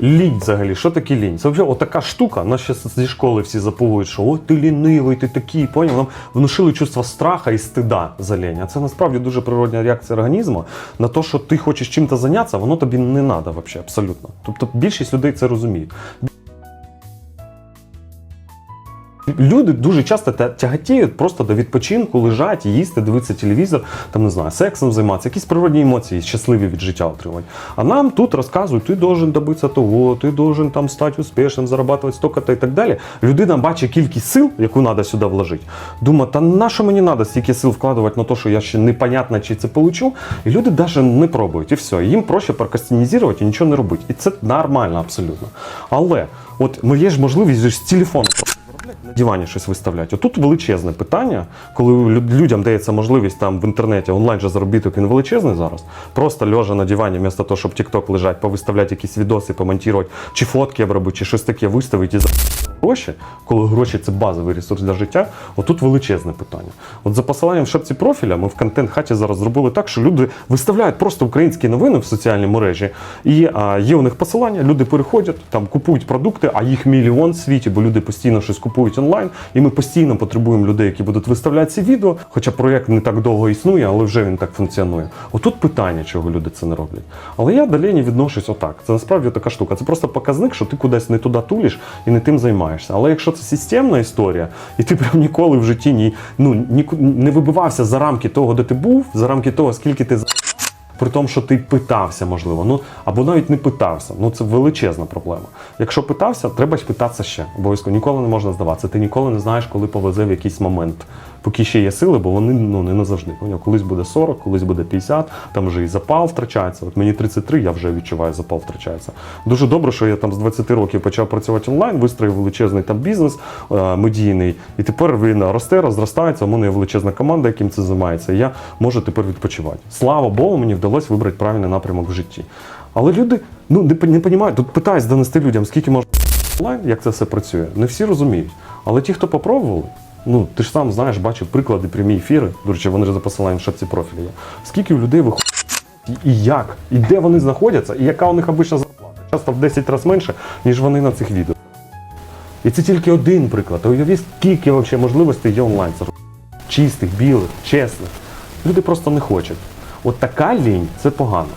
Лінь взагалі, що таке лінь? Це взагалі отака штука, нас ще зі школи всі заповують, що о, ти лінивий, ти такий, поняв? Нам внушили чувство страха і стида за лінь. А це насправді дуже природня реакція організму на те, що ти хочеш чим-то зайнятися, воно тобі не треба взагалі, абсолютно. Тобто більшість людей це розуміють. Люди дуже часто тя- тяготіють просто до відпочинку, лежать, їсти, дивитися телевізор, там не знаю, сексом займатися, якісь природні емоції, щасливі від життя отримати. А нам тут розказують, ти должен добитися того, ти должен там стати успішним, зарабатувати столько-то і так далі. Людина бачить кількість сил, яку треба сюди вложити. Думає, та на що мені треба стільки сил вкладувати на те, що я ще непонятно, чи це получу. І люди навіть не пробують, і все. Їм проще прокастинізувати і нічого не робити. І це нормально абсолютно. Але от є ж можливість з телефону на дивані щось виставляти. Отут величезне питання, коли людям дається можливість там в інтернеті онлайн же заробіток він величезний зараз. Просто лежа на дивані, вместо того, щоб TikTok лежать, повиставляти якісь відоси, помонтувати, чи фотки обробити, чи щось таке виставити і за гроші, коли гроші це базовий ресурс для життя. Отут величезне питання. От за посиланням в шапці профіля ми в контент хаті зараз зробили так, що люди виставляють просто українські новини в соціальній мережі, і а, є у них посилання, люди переходять, там купують продукти, а їх мільйон в світі, бо люди постійно щось купують онлайн, і ми постійно потребуємо людей, які будуть виставляти ці відео. Хоча проєкт не так довго існує, але вже він так функціонує. Отут питання, чого люди це не роблять. Але я до лені відношусь отак. Це насправді така штука. Це просто показник, що ти кудись не туди тулиш і не тим займаєшся. Але якщо це системна історія, і ти прям ніколи в житті ні, ну, ніку- не вибивався за рамки того, де ти був, за рамки того, скільки ти при тому, що ти питався, можливо, ну або навіть не питався. Ну це величезна проблема. Якщо питався, треба ж питатися ще. Обов'язково ніколи не можна здаватися. Ти ніколи не знаєш, коли повезе в якийсь момент. Поки ще є сили, бо вони ну не назавжди. Поняв? Колись буде 40, колись буде 50, там вже і запал втрачається. От мені 33, я вже відчуваю, запал втрачається. Дуже добре, що я там з 20 років почав працювати онлайн, вистроїв величезний там бізнес е, медійний, і тепер він росте, розростається. У мене є величезна команда, яким це займається. І я можу тепер відпочивати. Слава Богу, мені вдалося вибрати правильний напрямок в житті. Але люди ну не, не розуміють, тут питаюсь донести людям, скільки можна онлайн, як це все працює. Не всі розуміють. Але ті, хто попробували, ну ти ж сам знаєш, бачив приклади, прямі ефіри. До речі, вони ж за посиланням в шапці профілю. є. Скільки у людей виходить і, як, і де вони знаходяться, і яка у них обична зарплата. Часто в 10 разів менше, ніж вони на цих відео. І це тільки один приклад. А уявіть, скільки вообще можливостей є онлайн. Чистих, білих, чесних. Люди просто не хочуть. От така лінь це погано.